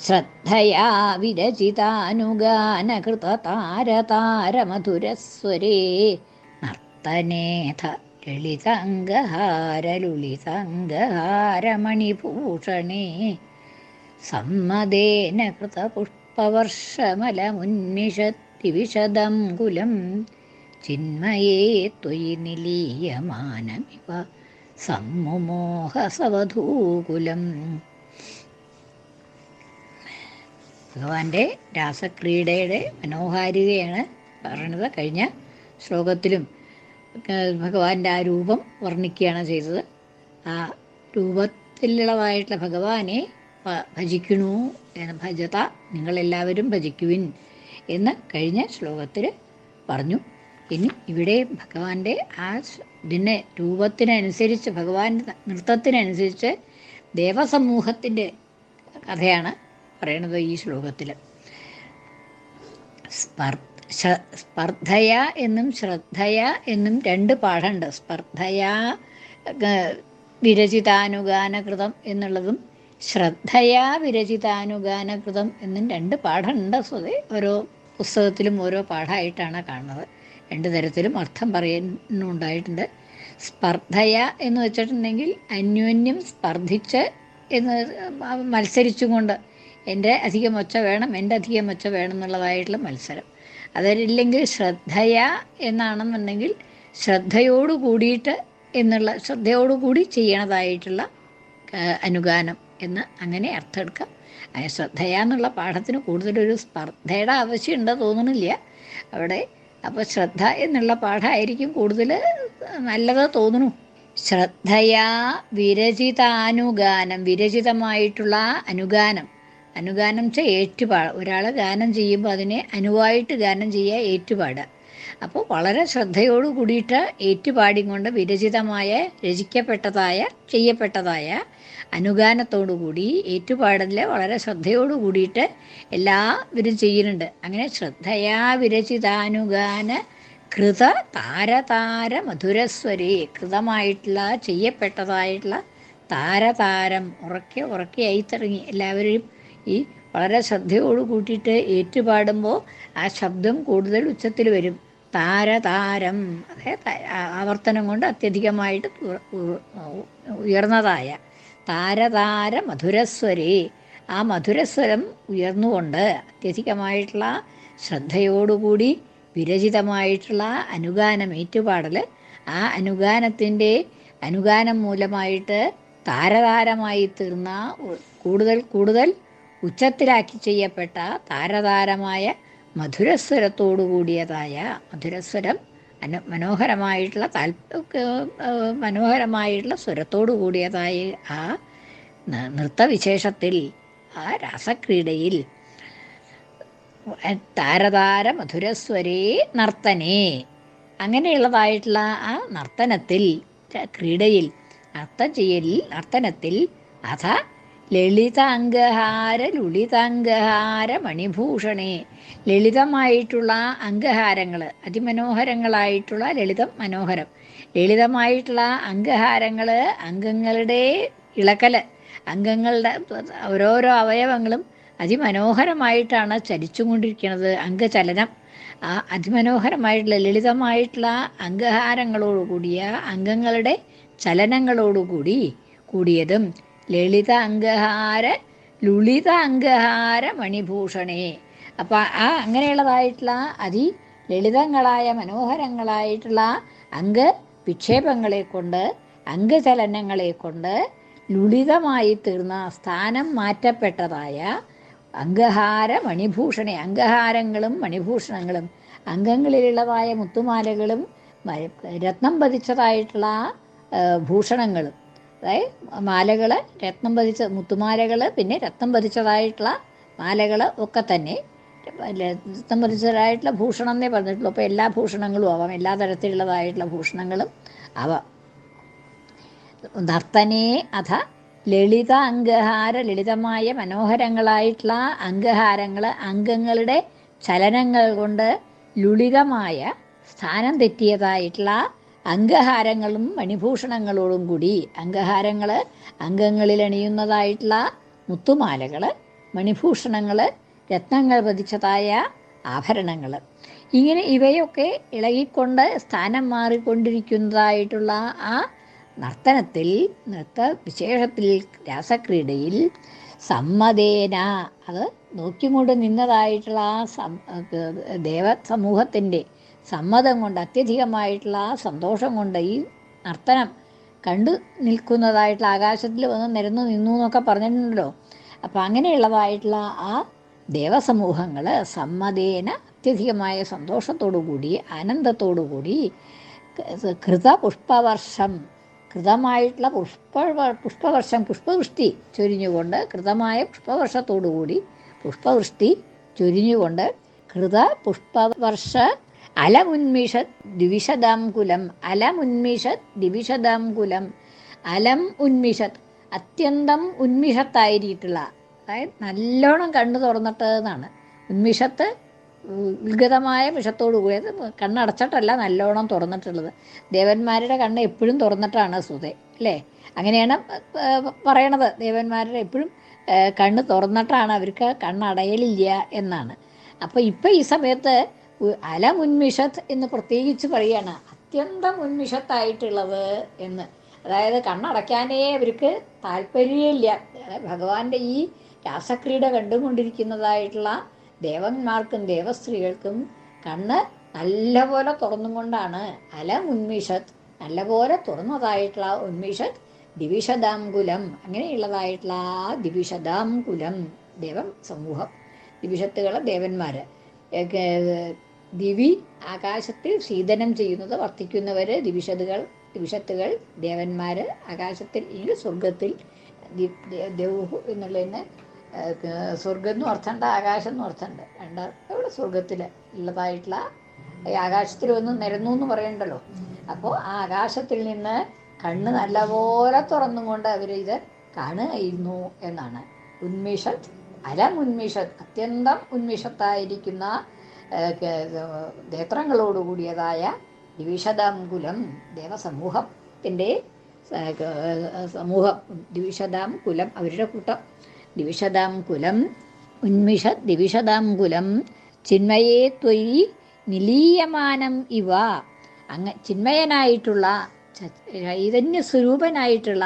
ശ്രദ്ധയാ വിരചിതാനുഗാനകൃതതാരതാരമധുരസ്വരേ. നർത്തനേഥ ലളിതംഗഹാരലുളിതംഗഹാരമണിഭൂഷണേ. സമ്മതേന കൃതപുഷ്പവർഷമലമുന്മിഷത്തിവിശദം കുലം ചിന്മയേ ത്വയി നിലീയമാനമിവ. സമ്മുമോഹസവധൂകുലം. ഭഗവാന്റെ രാസക്രീഡയുടെ മനോഹാരിതയാണ് പറയണത് കഴിഞ്ഞ ശ്ലോകത്തിലും ഭഗവാന്റെ ആ രൂപം വർണിക്കുകയാണ് ചെയ്തത്. ആ രൂപത്തിലുള്ളതായിട്ടുള്ള ഭഗവാനെ ഭജിക്കണു എന്ന ഭജത നിങ്ങളെല്ലാവരും ഭജിക്കുവിൻ എന്ന് കഴിഞ്ഞ ശ്ലോകത്തിൽ പറഞ്ഞു. ഇനി ഇവിടെ ഭഗവാന്റെ ആ ഇതിനെ രൂപത്തിനനുസരിച്ച് ഭഗവാന്റെ നൃത്തത്തിനനുസരിച്ച് ദേവസമൂഹത്തിന്റെ കഥയാണ് പറയണത് ഈ ശ്ലോകത്തിൽ സ്പർദ്ധയ എന്നും ശ്രദ്ധയ എന്നും രണ്ട് പാഠമുണ്ട്. സ്പർദ്ധയ വിരചിതാനുഗാനകൃതം എന്നുള്ളതും ശ്രദ്ധയാ വിരചിതാനുഗാനകൃതം എന്നും രണ്ട് പാഠമുണ്ട് സ്വതേ. ഓരോ പുസ്തകത്തിലും ഓരോ പാഠമായിട്ടാണ് കാണുന്നത്. രണ്ട് തരത്തിലും അർത്ഥം പറയുന്നുണ്ടായിട്ടുണ്ട്. സ്പർദ്ധയ എന്ന് വെച്ചിട്ടുണ്ടെങ്കിൽ അന്യോന്യം സ്പർദ്ധിച്ച് എന്ന് മത്സരിച്ചും കൊണ്ട് എന്റെ അധികം ഒച്ച വേണം എന്റെ അധികം ഒച്ച വേണം എന്നുള്ളതായിട്ടുള്ള മത്സരം. അതല്ലെങ്കിൽ ശ്രദ്ധയ എന്നാണെന്നുണ്ടെങ്കിൽ ശ്രദ്ധയോട് കൂടിയിട്ട് എന്നുള്ള ശ്രദ്ധയോട് കൂടി ചെയ്യണതായിട്ടുള്ള അനുഗാനം എന്ന് അങ്ങനെ അർത്ഥം എടുക്കാം അങ്ങനെ ശ്രദ്ധയ എന്നുള്ള പാഠത്തിന് കൂടുതലൊരു സ്പർദ്ധയുടെ ആവശ്യം ഉണ്ടോ തോന്നണില്ല അവിടെ അപ്പോൾ ശ്രദ്ധ എന്നുള്ള പാഠമായിരിക്കും കൂടുതൽ നല്ലത് തോന്നുന്നു. ശ്രദ്ധയാ വിരചിതാനുഗാനം വിരചിതമായിട്ടുള്ള അനുഗാനം. അനുഗാനം വെച്ചാൽ ഏറ്റുപാട് ഒരാൾ ഗാനം ചെയ്യുമ്പോൾ അതിനെ അനുവായിട്ട് ഗാനം ചെയ്യുക ഏറ്റുപാടുക അപ്പോൾ വളരെ ശ്രദ്ധയോട് കൂടിയിട്ട് ഏറ്റുപാടിക്കൊണ്ട് വിരചിതമായ രചിക്കപ്പെട്ടതായ ചെയ്യപ്പെട്ടതായ അനുഗാനത്തോടു കൂടി ഏറ്റുപാടലിൽ വളരെ ശ്രദ്ധയോട് കൂടിയിട്ട് എല്ലാവരും ചെയ്യുന്നുണ്ട്. അങ്ങനെ ശ്രദ്ധയാ വിരചിതാനുഗാന കൃത താരതാര മധുരസ്വരേ കൃതമായിട്ടുള്ള ചെയ്യപ്പെട്ടതായിട്ടുള്ള താരതാരം ഉറക്കെ ഉറക്കെ ആയിത്തിറങ്ങി. എല്ലാവരും ഈ വളരെ ശ്രദ്ധയോട് കൂട്ടിയിട്ട് ഏറ്റുപാടുമ്പോൾ ആ ശബ്ദം കൂടുതൽ ഉച്ചത്തിൽ വരും. താരതാരം അതായത് ആവർത്തനം കൊണ്ട് അത്യധികമായിട്ട് ഉയർന്നതായ താരതാര മധുരസ്വരി. ആ മധുരസ്വരം ഉയർന്നുകൊണ്ട് അത്യധികമായിട്ടുള്ള ശ്രദ്ധയോടുകൂടി വിരചിതമായിട്ടുള്ള അനുഗാനം ഏറ്റുപാടൽ ആ അനുഗാനത്തിന്റെ അനുഗാനം മൂലമായിട്ട് താരതാരമായി തീർന്ന കൂടുതൽ കൂടുതൽ ഉച്ചത്തിലാക്കി ചെയ്യപ്പെട്ട താരതാരമായ മധുരസ്വരത്തോടു കൂടിയതായ മധുരസ്വരം അനു മനോഹരമായിട്ടുള്ള താൽ മനോഹരമായിട്ടുള്ള സ്വരത്തോടു കൂടിയതായ ആ നൃത്തവിശേഷത്തിൽ ആ രാസക്രീഡയിൽ താരതാര മധുരസ്വരേ നർത്തനേ. അങ്ങനെയുള്ളതായിട്ടുള്ള ആ നർത്തനത്തിൽ ക്രീഡയിൽ നർത്തം ചെയ്യലിൽ നർത്തനത്തിൽ അഥ ലളിതാംഗഹാര ലുളിതാംഗഹാര മണിഭൂഷണേ ലളിതമായിട്ടുള്ള അംഗഹാരങ്ങൾ അതിമനോഹരങ്ങളായിട്ടുള്ള ലളിതം മനോഹരം. ലളിതമായിട്ടുള്ള അംഗഹാരങ്ങൾ അംഗങ്ങളുടെ ഇളക്കൽ അംഗങ്ങളുടെ ഓരോരോ അവയവങ്ങളും അതിമനോഹരമായിട്ടാണ് ചലിച്ചുകൊണ്ടിരിക്കുന്നത് അംഗചലനം. ആ അതിമനോഹരമായിട്ടുള്ള ലളിതമായിട്ടുള്ള അംഗഹാരങ്ങളോടുകൂടിയ അംഗങ്ങളുടെ ചലനങ്ങളോടുകൂടി കൂടിയതും ലളിത അംഗഹാര ലുളിത അംഗഹാര മണിഭൂഷണേ. അപ്പം ആ അങ്ങനെയുള്ളതായിട്ടുള്ള അതി ലളിതങ്ങളായ മനോഹരങ്ങളായിട്ടുള്ള അംഗ വിക്ഷേപങ്ങളെ കൊണ്ട് അംഗചലനങ്ങളെ കൊണ്ട് ലുളിതമായി തീർന്ന സ്ഥാനം മാറ്റപ്പെട്ടതായ അംഗഹാര മണിഭൂഷണി. അംഗഹാരങ്ങളും മണിഭൂഷണങ്ങളും അംഗങ്ങളിലുള്ളതായ മുത്തുമാലകളും രത്നം പതിച്ചതായിട്ടുള്ള ഭൂഷണങ്ങളും. അതായത് മാലകൾ രത്നം പതിച്ച മുത്തുമാലകൾ പിന്നെ രത്നം പതിച്ചതായിട്ടുള്ള മാലകൾ ഒക്കെ തന്നെ. രത്നം പതിച്ചതായിട്ടുള്ള ഭൂഷണം എന്നേ പറഞ്ഞിട്ടുള്ളൂ. അപ്പോൾ എല്ലാ ഭൂഷണങ്ങളും ആവാം. എല്ലാ തരത്തിലുള്ളതായിട്ടുള്ള ഭൂഷണങ്ങളും ആവാം. നർത്തനേ അഥ ലളിത അംഗഹാര ലളിതമായ മനോഹരങ്ങളായിട്ടുള്ള അംഗഹാരങ്ങൾ അംഗങ്ങളുടെ ചലനങ്ങൾ കൊണ്ട് ലുളിതമായ സ്ഥാനം തെറ്റിയതായിട്ടുള്ള അംഗഹാരങ്ങളും മണിഭൂഷണങ്ങളോടും കൂടി അംഗഹാരങ്ങൾ അംഗങ്ങളിൽ അണിയുന്നതായിട്ടുള്ള മുത്തുമാലകൾ മണിഭൂഷണങ്ങൾ രത്നങ്ങൾ പതിച്ചതായ ആഭരണങ്ങൾ ഇങ്ങനെ ഇവയൊക്കെ ഇളകിക്കൊണ്ട് സ്ഥാനം മാറിക്കൊണ്ടിരിക്കുന്നതായിട്ടുള്ള ആ നർത്തനത്തിൽ നൃത്ത വിശേഷത്തിൽ രാസക്രീഡയിൽ സമ്മതേന അത് നോക്കിക്കൊണ്ട് നിന്നതായിട്ടുള്ള ആ സം ദേവ സമൂഹത്തിന്റെ സമ്മതം കൊണ്ട് അത്യധികമായിട്ടുള്ള ആ സന്തോഷം കൊണ്ട് ഈ നർത്തനം കണ്ടു നിൽക്കുന്നതായിട്ടുള്ള ആകാശത്തിൽ വന്ന് നിരന്നു നിന്നു എന്നൊക്കെ പറഞ്ഞിട്ടുണ്ടല്ലോ. അപ്പം അങ്ങനെയുള്ളതായിട്ടുള്ള ആ ദേവസമൂഹങ്ങൾ സമ്മതേന അത്യധികമായ കൂടി ആനന്ദത്തോടു കൂടി കൃത പുഷ്പവർഷം കൃതമായിട്ടുള്ള പുഷ്പ പുഷ്പവർഷം പുഷ്പവൃഷ്ടി ചൊരിഞ്ഞുകൊണ്ട് കൃതമായ പുഷ്പവർഷത്തോടുകൂടി പുഷ്പവൃഷ്ടി ചൊരിഞ്ഞുകൊണ്ട് കൃത പുഷ്പവർഷ അലമുന്മിഷത് ദ്വിവിശതാം കുലം അലമുന്മിഷത് ദ്വിവിശതാം കുലം അലം ഉന്മിഷത് അത്യന്തം ഉന്മിഷത്തായിരിയിട്ടുള്ള അതായത് നല്ലോണം കണ്ണു തുറന്നിട്ട് എന്നാണ് ഉന്മിഷത്ത് ഉത്ഗതമായ വിഷത്തോടു കൂടി അത് കണ്ണടച്ചിട്ടല്ല നല്ലോണം തുറന്നിട്ടുള്ളത്. ദേവന്മാരുടെ കണ്ണ് എപ്പോഴും തുറന്നിട്ടാണ് സുതേ അല്ലേ? അങ്ങനെയാണ് പറയണത്. ദേവന്മാരുടെ എപ്പോഴും കണ്ണ് തുറന്നിട്ടാണ് അവർക്ക് കണ്ണടയലില്ല എന്നാണ്. അപ്പോൾ ഇപ്പം ഈ സമയത്ത് അലമുന്മിഷത്ത് എന്ന് പ്രത്യേകിച്ച് പറയുകയാണ് അത്യന്തം ഉന്മിഷത്തായിട്ടുള്ളത് എന്ന്. അതായത് കണ്ണടയ്ക്കാനേ അവർക്ക് താല്പര്യമില്ല. ഭഗവാന്റെ ഈ രാസക്രീഡ കണ്ടുകൊണ്ടിരിക്കുന്നതായിട്ടുള്ള ദേവന്മാർക്കും ദേവസ്ത്രീകൾക്കും കണ്ണ് നല്ലപോലെ തുറന്നും കൊണ്ടാണ് അല ഉന്മിഷത്ത് നല്ലപോലെ തുറന്നതായിട്ടുള്ള ഉന്മിഷത് ദിവിഷദാംകുലം അങ്ങനെയുള്ളതായിട്ടുള്ള ആ ദിവിഷദാംകുലം ദേവം സമൂഹം ദിവിഷത്തുകളെ ദേവന്മാർ ദിവി ആകാശത്തിൽ ശീതനം ചെയ്യുന്നത് വർത്തിക്കുന്നവർ ദിവിഷതുകൾ ദിവിഷത്തുകൾ ദേവന്മാർ ആകാശത്തിൽ ഈ സ്വർഗത്തിൽ ദേവു എന്നുള്ളതിന് സ്വർഗം എന്ന് അർത്ഥമുണ്ട് ആകാശം എന്ന് അർത്ഥമുണ്ട് രണ്ട് സ്വർഗത്തിൽ ഉള്ളതായിട്ടുള്ള ആകാശത്തിൽ ഒന്ന് നിരന്നു എന്ന് പറയണ്ടല്ലോ. അപ്പോൾ ആ ആകാശത്തിൽ നിന്ന് കണ്ണ് നല്ലപോലെ തുറന്നുകൊണ്ട് അവർ ഇത് കാണുകയായിരുന്നു എന്നാണ്. ഉന്മേഷത് അലം ഉന്മേഷത് അത്യന്തം ഉന്മിഷത്തായിരിക്കുന്ന നേത്രങ്ങളോടുകൂടിയതായ ദ്വിഷദാംകുലം ദേവസമൂഹത്തിന്റെ സമൂഹം ദ്വിഷദാം കുലം അവരുടെ കൂട്ടം. ദ്വിഷതാം കുലം ഉന്മിഷ ദ്വിഷതാം കുലം ചിന്മയേ ത്വയി നിലീയമാനം ഇവ. അങ്ങ ചിന്മയനായിട്ടുള്ള ചൈതന്യ സ്വരൂപനായിട്ടുള്ള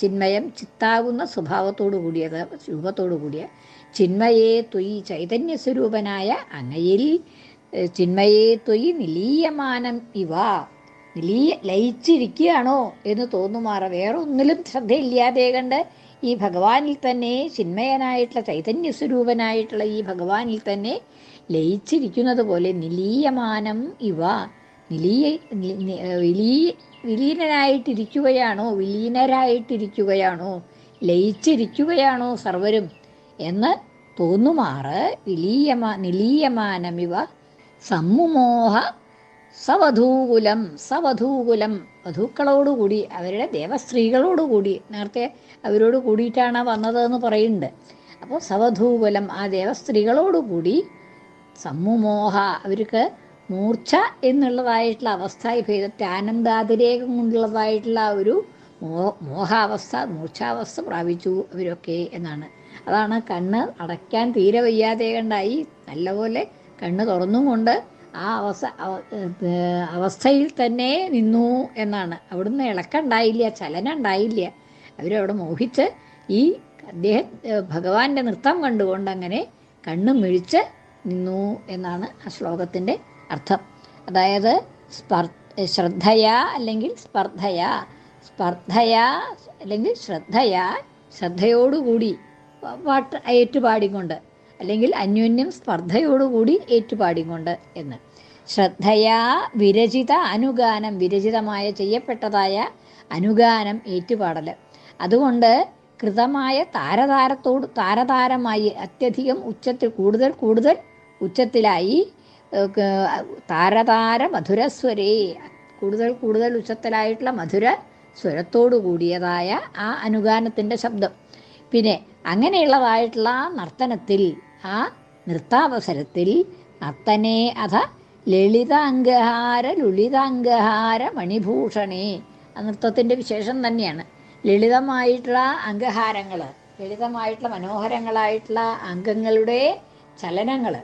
ചിന്മയം ചിത്താകുന്ന സ്വഭാവത്തോടു കൂടിയത് രൂപത്തോടു കൂടിയ ചിന്മയേ തൊയ് ചൈതന്യ സ്വരൂപനായ അങ്ങയിൽ ചിന്മയേ തൊയ് നിലീയമാനം ഇവ. നിലീയ ലയിച്ചിരിക്കുകയാണോ എന്ന് തോന്നുമാറ വേറെ ഒന്നിലും ശ്രദ്ധയില്ലാതെ കണ്ട് ഈ ഭഗവാനിൽ തന്നെ ചിന്മയനായിട്ടുള്ള ചൈതന്യ സ്വരൂപനായിട്ടുള്ള ഈ ഭഗവാനിൽ തന്നെ ലയിച്ചിരിക്കുന്നത് പോലെ നിലീയമാനം ഇവ. നിലീയ വിലീ വിലീനനായിട്ടിരിക്കുകയാണോ? വിലീനരായിട്ടിരിക്കുകയാണോ? ലയിച്ചിരിക്കുകയാണോ സർവരും? എന്ന് തോന്നുമാറ് വിലീയമാ നിലീയമാനമിവ സമ്മുമോഹ സവധൂകുലം സവധൂകുലം. വധൂക്കളോടുകൂടി അവരുടെ ദേവസ്ത്രീകളോടുകൂടി നേരത്തെ അവരോട് കൂടിയിട്ടാണ് വന്നതെന്ന് പറയുന്നുണ്ട്. അപ്പോൾ സവധൂകുലം ആ ദേവസ്ത്രീകളോടുകൂടി സമ്മുമോഹ അവർക്ക് മൂർച്ച എന്നുള്ളതായിട്ടുള്ള അവസ്ഥാഭേദത്തെ ആനന്ദാതിരേകം കൊണ്ടുള്ളതായിട്ടുള്ള ഒരു മോ മോഹാവസ്ഥ മൂർച്ഛാവസ്ഥ പ്രാപിച്ചു അവരൊക്കെ എന്നാണ്. അതാണ് കണ്ണ് അടയ്ക്കാൻ തീരെ വയ്യാതെ കണ്ടായി. നല്ലപോലെ കണ്ണ് തുറന്നും കൊണ്ട് ആ അവസ്ഥ അവസ്ഥയിൽ തന്നെ നിന്നു എന്നാണ്. അവിടുന്ന് ഇളക്കുണ്ടായില്ല ചലനം ഉണ്ടായില്ല അവരവിടെ മോഹിച്ച് ഈ അദ്ദേഹം ഭഗവാന്റെ നൃത്തം കണ്ടുകൊണ്ട് അങ്ങനെ കണ്ണ് മിഴിച്ച് നിന്നു എന്നാണ് ആ ശ്ലോകത്തിന്റെ അർത്ഥം. അതായത് ശ്രദ്ധയാ അല്ലെങ്കിൽ സ്പർദ്ധയാ. സ്പർദ്ധയാ അല്ലെങ്കിൽ ശ്രദ്ധയാ ശ്രദ്ധയോടുകൂടി പാട്ട് ഏറ്റുപാടിക്കൊണ്ട് അല്ലെങ്കിൽ അന്യോന്യം സ്പർദ്ധയോടുകൂടി ഏറ്റുപാടിക്കൊണ്ട് എന്ന്. ശ്രദ്ധയാ വിരചിത അനുഗാനം വിരചിതമായ ചെയ്യപ്പെട്ടതായ അനുഗാനം ഏറ്റുപാടൽ അതുകൊണ്ട് കൃതമായ താരതാരത്തോട് താരതാരമായി അത്യധികം ഉച്ചത്തിൽ കൂടുതൽ കൂടുതൽ ഉച്ചത്തിലായി താരതാര മധുരസ്വരേ കൂടുതൽ കൂടുതൽ ഉച്ചത്തിലായിട്ടുള്ള മധുര സ്വരത്തോടു കൂടിയതായ ആ അനുഗാനത്തിന്റെ ശബ്ദം. പിന്നെ അങ്ങനെയുള്ളതായിട്ടുള്ള നർത്തനത്തിൽ ആ നൃത്താവസരത്തിൽ നർത്തനേ അഥ ലളിതാംഗഹാര ലുളിതാംഗഹാര മണിഭൂഷണേ. ആ നൃത്തത്തിന്റെ വിശേഷം തന്നെയാണ്. ലളിതമായിട്ടുള്ള അംഗഹാരങ്ങൾ ലളിതമായിട്ടുള്ള മനോഹരങ്ങളായിട്ടുള്ള അംഗങ്ങളുടെ ചലനങ്ങൾ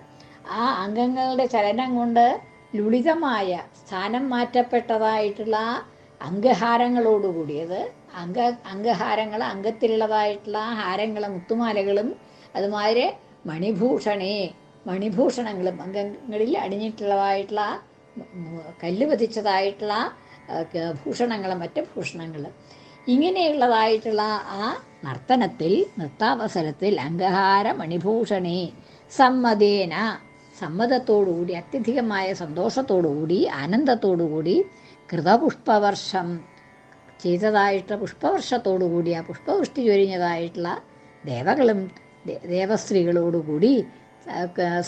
ആ അംഗങ്ങളുടെ ചലനം കൊണ്ട് ലുളിതമായ സ്ഥാനം മാറ്റപ്പെട്ടതായിട്ടുള്ള അംഗഹാരങ്ങളോടുകൂടിയത് അംഗ അംഗഹാരങ്ങൾ അംഗത്തിലുള്ളതായിട്ടുള്ള ഹാരങ്ങളും മുത്തുമാലകളും അതുമാതിരി മണിഭൂഷണേ മണിഭൂഷണങ്ങളും അംഗങ്ങളിൽ അണിഞ്ഞിട്ടുള്ളതായിട്ടുള്ള കല്ല് പതിച്ചതായിട്ടുള്ള ഭൂഷണങ്ങളും മറ്റു ഭൂഷണങ്ങളും. ഇങ്ങനെയുള്ളതായിട്ടുള്ള ആ നർത്തനത്തിൽ നൃത്താവസരത്തിൽ അംഗഹാര മണിഭൂഷണേ സമ്മതേന സമ്മതത്തോടുകൂടി അത്യധികമായ സന്തോഷത്തോടുകൂടി ആനന്ദത്തോടുകൂടി കൃതപുഷ്പവർഷം ചെയ്തതായിട്ട് പുഷ്പവർഷത്തോടുകൂടി ആ പുഷ്പവൃഷ്ടി ചൊരിഞ്ഞതായിട്ടുള്ള ദേവകളും ദേവസ്ത്രീകളോടുകൂടി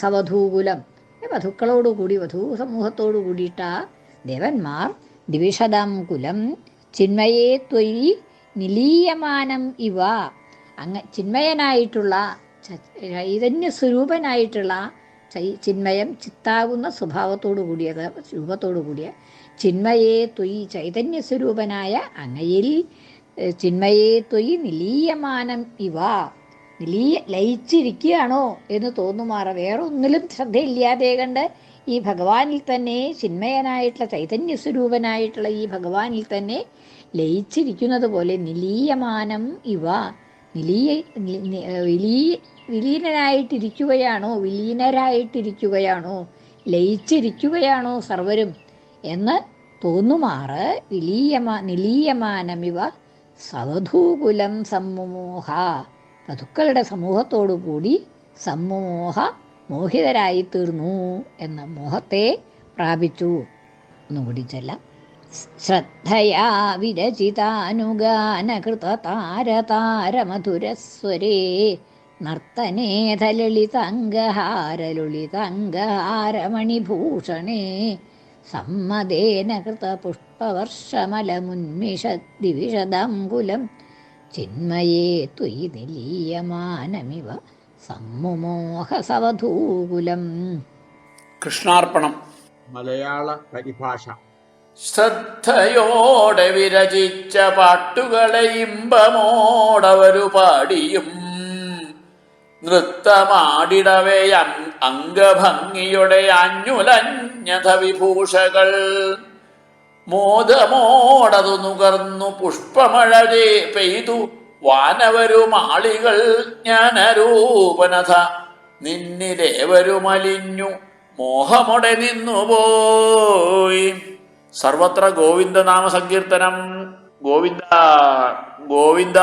സവധൂകുലം വധുക്കളോടുകൂടി വധൂ സമൂഹത്തോടു കൂടിയിട്ട ദേവന്മാർ ദ്വിഷദം കുലം ചിന്മയേ ത്വരി നിലീയമാനം ഇവ. അങ്ങ ചിന്മയനായിട്ടുള്ള ചൈതന്യ സ്വരൂപനായിട്ടുള്ള ചിന്മയം ചിത്താകുന്ന സ്വഭാവത്തോടു കൂടിയത് രൂപത്തോടു കൂടിയ ചിന്മയേ തൊയ് ചൈതന്യ സ്വരൂപനായ അങ്ങയിൽ ചിന്മയെ ത്വയി നിലീയമാനം ഇവ. നിലീയ ലയിച്ചിരിക്കുകയാണോ എന്ന് തോന്നുമാറ. വേറെ ഒന്നിലും ശ്രദ്ധയില്ലാതെ കണ്ട് ഈ ഭഗവാനിൽ തന്നെ ചിന്മയനായിട്ടുള്ള ചൈതന്യ സ്വരൂപനായിട്ടുള്ള ഈ ഭഗവാനിൽ തന്നെ ലയിച്ചിരിക്കുന്നത് പോലെ നിലീയമാനം ഇവ. നിലീയ നി- നി- വിലീ വിലീനനായിട്ടിരിക്കുകയാണോ? വിലീനരായിട്ടിരിക്കുകയാണോ? ലയിച്ചിരിക്കുകയാണോ സർവരും? എന്ന് തോന്നുമാറ് വിലീയമാ നിലീയമാനമിവ സവധൂകുലം സമ്മുമോഹ. വധുക്കളുടെ സമൂഹത്തോടു കൂടി സമ്മുമോഹ മോഹിതരായി തീർന്നു എന്ന മോഹത്തെ പ്രാപിച്ചു. ഒന്നുകൂടി ചെല്ലാം. ശ്രദ്ധയാ വിരചിതാനുഗാനകൃത വിരചിതാനുഗാനകൃതതാരതാരമധുരസ്വരേ. നർത്തനേധലളിതംഗഹാരലുളിതംഗഹാരമണിഭൂഷണേ സമ്മതേന കൃതപുഷ്പവർഷമലമുന്മിഷദ്വിഷദംകുലം ചിന്മയേ ത്വയി നിലീയമാനമിവ സമ്മുമോഹസവധൂകുലം. കൃഷ്ണാർപ്പണം. മലയാള പരിഭാഷ. ശ്രദ്ധയോടെ വിരചിച്ച പാട്ടുകളെ ഇമ്പമോടവരു പാടിയും നൃത്തമാടിടവേ അംഗഭംഗിയുടെ അഞ്ഞുലഞ്ഞത വിഭൂഷകൾ മോദമോടതു നുകർന്നു പുഷ്പമഴരെ പെയ്തു വാനവരുമാളികൾ ജ്ഞാനരൂപനഥ. നിന്നിലേവരുമലിഞ്ഞു മോഹമുടെ നിന്നുപോയി. സർവത്ര ഗോവിന്ദനാമ സങ്കീർത്തനം ഗോവിന്ദ ഗോവിന്ദ.